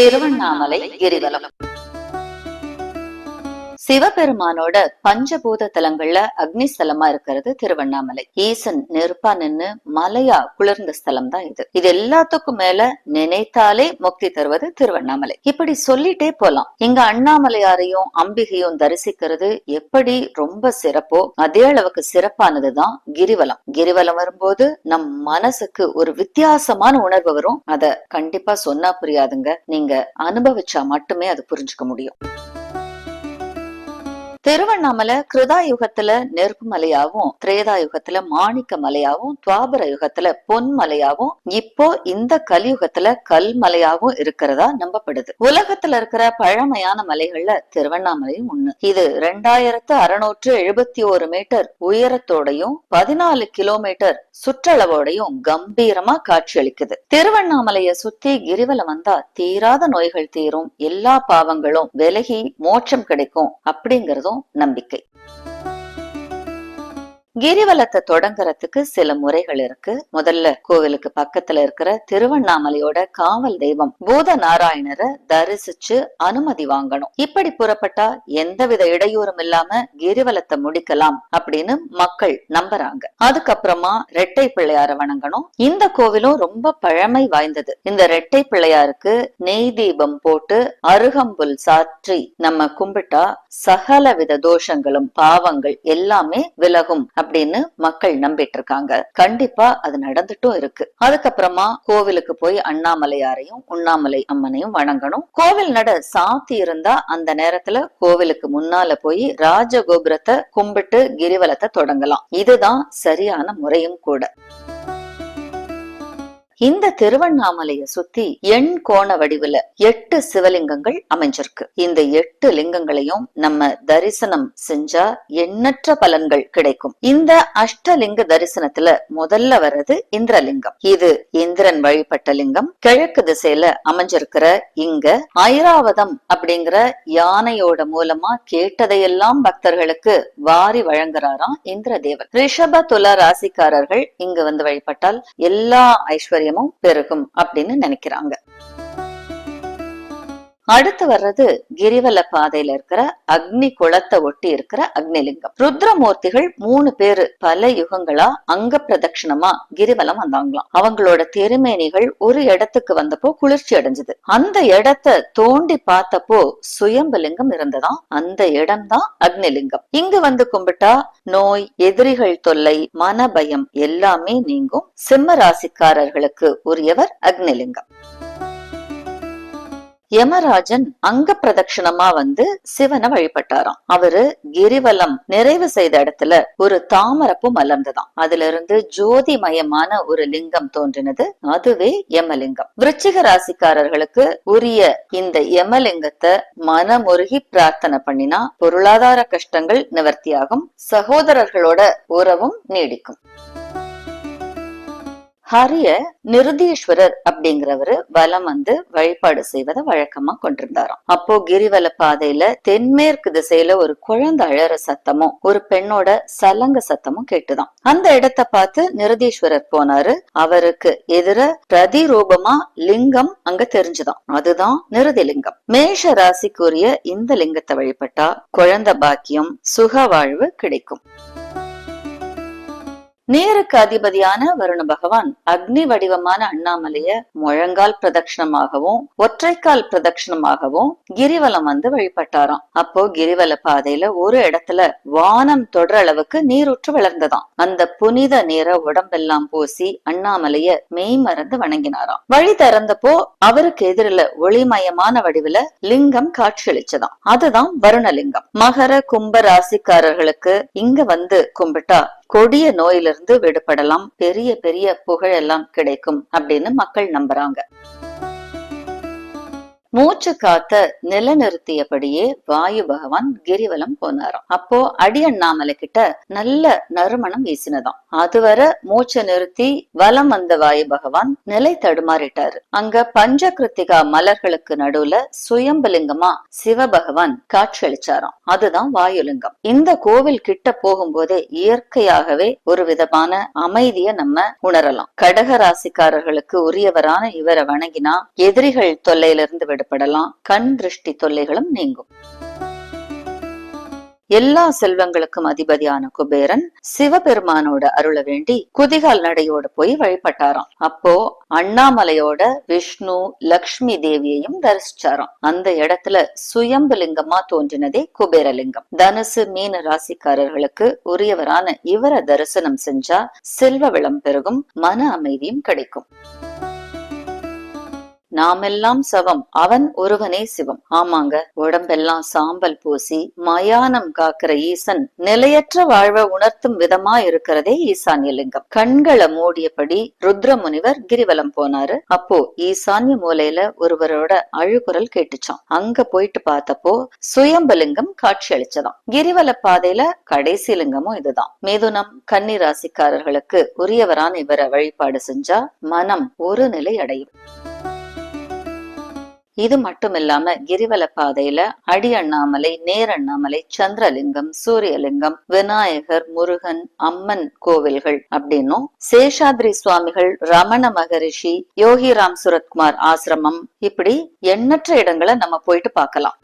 திருவண்ணாமலை கிரிவலம். சிவபெருமானோட பஞ்சபூத தலங்கள்ல அக்னி ஸ்தலமா இருக்கிறது திருவண்ணாமலை. ஈசன் நெருப்பா நின்னு மலையா குளிர்ந்த ஸ்தலம் தான் இது. இது எல்லாத்துக்கும் மேல நினைத்தாலே முக்தி தருவது திருவண்ணாமலை. இப்படி சொல்லிட்டே போலாம். இங்க அண்ணாமலையாரையும் அம்பிகையும் தரிசிக்கிறது எப்படி ரொம்ப சிறப்போ அதே அளவுக்கு சிறப்பானதுதான் கிரிவலம். கிரிவலம் வரும்போது நம் மனசுக்கு ஒரு வித்தியாசமான உணர்வு வரும். அத கண்டிப்பா சொன்னா புரியாதுங்க. நீங்க அனுபவிச்சா மட்டுமே அது புரிஞ்சுக்க முடியும். திருவண்ணாமலை கிருதா யுகத்துல நெருப்பு மலையாவும் திரேதா யுகத்துல மாணிக்க மலையாவும் துவாபர யுகத்துல பொன் மலையாவும் இப்போ இந்த கலியுகத்துல கல் மலையாவும் இருக்கிறதா நம்பப்படுது. உலகத்துல இருக்கிற பழமையான மலைகள்ல திருவண்ணாமலையும் ஒண்ணு. இது ரெண்டாயிரத்து அறுநூற்று எழுபத்தி ஒரு மீட்டர் உயரத்தோடையும் பதினாலு கிலோமீட்டர் சுற்றளவோடையும் கம்பீரமா காட்சியளிக்குது. திருவண்ணாமலைய சுத்தி கிரிவலம் வந்தா தீராத நோய்கள் தீரும் எல்லா பாவங்களும் விலகி மோட்சம் கிடைக்கும் அப்படிங்கறதும் நம்பிக்கை. கிரிவலத்தை தொடங்குறதுக்கு சில முறைகள் இருக்கு. முதல்ல கோவிலுக்கு பக்கத்துல இருக்கிற திருவண்ணாமலையோட காவல் தெய்வம் பூத நாராயணரை தரிசிச்சு அனுமதி வாங்கணும். இப்படி புறப்பட்டா எந்தவித இடையூறும் இல்லாம கிரிவலத்தை முடிக்கலாம் அப்படின்னு மக்கள் நம்புறாங்க. அதுக்கப்புறமா ரெட்டை பிள்ளையார வணங்கணும். இந்த கோவிலும் ரொம்ப பழமை வாய்ந்தது. இந்த ரெட்டை பிள்ளையாருக்கு நெய் தீபம் போட்டு அருகம்புல் சாற்றி நம்ம கும்பிட்டா சகலவித தோஷங்களும் பாவங்கள் எல்லாமே விலகும் அப்படின்னு மக்கள் நம்பிட்டு இருக்காங்க கண்டிப்பா அது நடந்துட்டும் இருக்கு. அதுக்கப்புறமா கோவிலுக்கு போய் அண்ணாமலையாரையும் உண்ணாமலை அம்மனையும் வணங்கணும். கோவில் நட சாத்தி இருந்தா அந்த நேரத்துல கோவிலுக்கு முன்னால போய் ராஜகோபுரத்தை கும்பிட்டு கிரிவலத்தை தொடங்கலாம். இதுதான் சரியான முறையும் கூட. இந்த திருவண்ணாமலைய சுத்தி எண் கோண வடிவுல எட்டு சிவலிங்கங்கள் அமைஞ்சிருக்கு. இந்த எட்டு லிங்கங்களையும் நம்ம தரிசனம் செஞ்சா எண்ணற்ற பலன்கள் கிடைக்கும். இந்த அஷ்டலிங்க தரிசனத்துல முதல்ல வர்றது இந்திரலிங்கம். இது இந்திரன் வழிபட்ட லிங்கம். கிழக்கு திசையில அமைஞ்சிருக்கிற இங்க ஐராவதம் அப்படிங்கிற யானையோட மூலமா கேட்டதையெல்லாம் பக்தர்களுக்கு வாரி வழங்குறாராம் இந்திரதேவன். ரிஷப துல ராசிக்காரர்கள் இங்க வந்து வழிபட்டால் எல்லா தைரியமும் பெருகும் அப்படின்னு நினைக்கிறாங்க. அடுத்து வர்றது கிரிவல பாதையில இருக்கிற அக்னி குளத்தை ஒட்டி இருக்கிற அக்னிலிங்கம். ருத்ரமூர்த்திகள் மூணு பேரு பல யுகங்களா அங்க பிரதட்சணமா கிரிவலம் வந்தாங்களாம். அவங்களோட திருமேனிகள் ஒரு இடத்துக்கு வந்தப்போ குளிர்ச்சி அடைஞ்சது. அந்த இடத்தை தோண்டி பார்த்தப்போ சுயம்புலிங்கம் இருந்ததாம். அந்த இடம்தான் அக்னிலிங்கம். இங்கு வந்து கும்பிட்டா நோய் எதிரிகள் தொல்லை மனபயம் எல்லாமே நீங்கும். சிம்ம ராசிக்காரர்களுக்கு உரியவர் அக்னிலிங்கம். யமராஜன் அங்க பிரதட்சணமா வந்து சிவனை வழிபட்டாராம். அவரு கிரிவலம் நிறைவு செய்த இடத்துல ஒரு தாமரப்பு மலர்ந்ததாம். அதுல இருந்து ஜோதிமயமான ஒரு லிங்கம் தோன்றினது. அதுவே யமலிங்கம். விருச்சிக ராசிக்காரர்களுக்கு உரிய இந்த யமலிங்கத்தை மனமுருகி பிரார்த்தனை பண்ணினா பொருளாதார கஷ்டங்கள் நிவர்த்தியாகும். சகோதரர்களோட உறவும் நீடிக்கும். ஹரிய நிருதீஸ்வரர் அப்படிங்கிறவரு வலம் வந்து வழிபாடு செய்வதை வழக்கமா கொண்டிருந்தாராம். அப்போ கிரிவல பாதையில தென்மேற்கு திசையில ஒரு குழந்தை அழற சத்தமும் ஒரு பெண்ணோட சலங்க சத்தமும் கேட்டுதான். அந்த இடத்தை பார்த்து நிருதீஸ்வரர் போனாரு. அவருக்கு எதிர பிரதிரூபமா லிங்கம் அங்க தெரிஞ்சுதான். அதுதான் நிருதிலிங்கம். மேஷ ராசிக்குரிய இந்த லிங்கத்தை வழிபட்டா குழந்தை பாக்கியம் சுக வாழ்வு கிடைக்கும். நேருக்கு அதிபதியான வருண பகவான் அக்னி வடிவமான அண்ணாமலைய முழங்கால் பிரதட்சணமாகவும் ஒற்றைக்கால் பிரதட்சணமாகவும் கிரிவலம் வந்து வழிபட்டாராம். அப்போ கிரிவல பாதையில ஒரு இடத்துல வானம் தொடர அளவுக்கு நீரூற்று வளர்ந்ததாம். அந்த புனித நீர உடம்பெல்லாம் பூசி அண்ணாமலைய மெய் மறந்து வணங்கினாராம். வழி திறந்தப்போ அவருக்கு எதிரில ஒளிமயமான வடிவுல லிங்கம் காட்சியளிச்சதாம். அதுதான் வருணலிங்கம். மகர கும்ப ராசிக்காரர்களுக்கு இங்க வந்து கும்பிட்டா கொடிய நோயிலிருந்து விடுபடலாம் பெரிய பெரிய புகழெல்லாம் கிடைக்கும் அப்படின்னு மக்கள் நம்புறாங்க. மூச்சு காத்த நிலநிறுத்தியபடியே வாயு பகவான் கிரிவலம் போனாராம். அப்போ அடியண்ணாமலை கிட்ட நல்ல நறுமணம் வீசினதாம். அதுவரை மூச்சை நிறுத்தி வலம் வந்த வாயு பகவான் நிலை தடுமாறிட்டாரு. அங்க பஞ்சகிருத்திகா மலர்களுக்கு நடுவுல சுயம்புலிங்கமா சிவபகவான் காட்சியளிச்சாராம். அதுதான் வாயுலிங்கம். இந்த கோவில் கிட்ட போகும்போதே இயற்கையாகவே ஒரு விதமான அமைதிய நம்ம உணரலாம். கடக ராசிக்காரர்களுக்கு உரியவரான இவரை வணங்கினா எதிரிகள் தொல்லையிலிருந்து விட தடுப்படலாம் கண் திருஷ்டி தொல்லைகளும் நீங்கும். எல்லா செல்வங்களுக்கும் அதிபதியான குபேரன் சிவபெருமானோட அருள வேண்டி குதிகால் நடையோட போய் வழிபட்டாராம். அப்போ அண்ணாமலையோட விஷ்ணு லக்ஷ்மி தேவியையும் தரிசிச்சாராம். அந்த இடத்துல சுயம்பு லிங்கமா தோன்றினதே குபேரலிங்கம் தனுசு மீன ராசிக்காரர்களுக்கு உரியவரான இவரை தரிசனம் செஞ்சா செல்வ விளம் பெருகும் மன அமைதியும் கிடைக்கும். நாமெல்லாம் சவம் அவன் ஒருவனே சிவம். ஆமாங்க உடம்பெல்லாம் சாம்பல் பூசி மயானம் காக்கிற ஈசன் நிலையற்ற வாழ்வை உணர்த்தும் விதமா இருக்கிறதே ஈசான்ய லிங்கம். கண்களை மூடியபடி ருத்ர முனிவர் கிரிவலம் போனாரு. அப்போ ஈசான்ய மூலையில ஒருவரோட அழுகுரல் கேட்டுச்சான் அங்க போயிட்டு பார்த்தப்போ சுயம்பலிங்கம் காட்சி அளிச்சதாம். கிரிவல பாதையில கடைசி லிங்கமும் இதுதான். மிதுனம் கன்னி ராசிக்காரர்களுக்கு உரியவரான இவரை வழிபாடு செஞ்சா மனம் ஒரு நிலை அடையும். இது மட்டுமில்லாம கிரிவல பாதையில அடி அண்ணாமலை நேர் அண்ணாமலை சந்திரலிங்கம் சூரியலிங்கம் விநாயகர் முருகன் அம்மன் கோவில்கள் அப்படின்னும் சேஷாத்ரி சுவாமிகள் ரமண மகரிஷி யோகிராம் சுரத்குமார் ஆசிரமம் இப்படி எண்ணற்ற இடங்களை நம்ம போயிட்டு பார்க்கலாம்.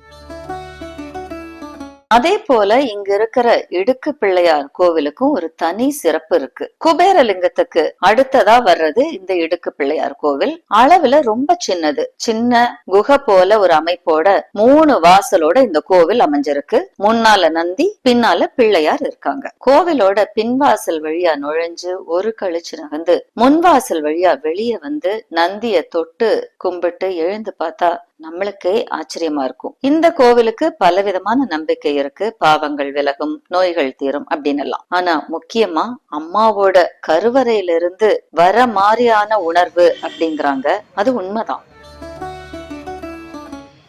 அதே போல இங்க இருக்கிற இடுக்கு பிள்ளையார் கோவிலுக்கும் ஒரு தனி சிறப்பு இருக்கு. குபேரலிங்கத்துக்கு அடுத்ததா வர்றது இந்த இடுக்கு பிள்ளையார் கோவில். அளவுல ரொம்ப சின்னது. சின்ன குகை போல ஒரு அமைப்போட மூணு வாசலோட இந்த கோவில் அமைஞ்சிருக்கு. முன்னால நந்தி பின்னால பிள்ளையார் இருக்காங்க. கோவிலோட பின்வாசல் வழியா நுழைஞ்சு ஒரு கழிச்சு நகர்ந்து முன்வாசல் வழியா வெளியே வந்து நந்திய தொட்டு கும்பிட்டு எழுந்து பார்த்தா நம்மளுக்கே ஆச்சரியமா இருக்கும். இந்த கோவிலுக்கு பலவிதமான நம்பிக்கை இருக்கு. பாவங்கள் விலகும் நோய்கள் தீரும் அப்படின்னு எல்லாம் ஆனா முக்கியமா அம்மாவோட கருவறையிலிருந்து வர மாதிரியான உணர்வு அப்படிங்கிறாங்க. அது உண்மைதான்.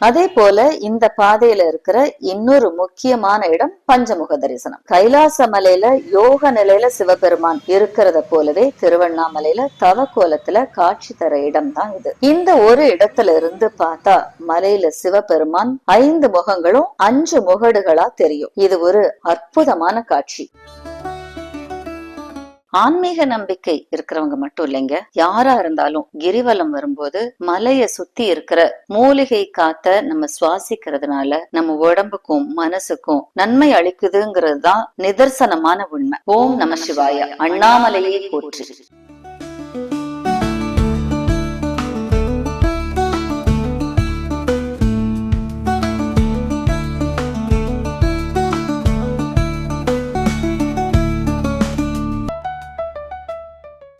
அதே போல இந்த பாதையில இருக்கிற இன்னொரு முக்கியமான இடம் பஞ்சமுக தரிசனம். கைலாச மலையில யோக நிலையில சிவபெருமான் இருக்கிறத போலவே திருவண்ணாமலையில தவ கோலத்துல காட்சி தர இடம் தான் இது. இந்த ஒரு இடத்துல இருந்து பார்த்தா மலையில சிவபெருமான் ஐந்து முகங்களும் அஞ்சு முகடுகளா தெரியும். இது ஒரு அற்புதமான காட்சி. ஆன்மீக நம்பிக்கை இருக்கிறவங்க மட்டும் இல்லைங்க. யாரா இருந்தாலும் கிரிவலம் வரும்போது மலைய சுத்தி இருக்கிற மூலிகை காத்த நம்ம சுவாசிக்கிறதுனால நம்ம உடம்புக்கும் மனசுக்கும் நன்மை அளிக்குதுங்கிறது தான் நிதர்சனமான உண்மை. ஓம் நம சிவாய. அண்ணாமலையே போற்று.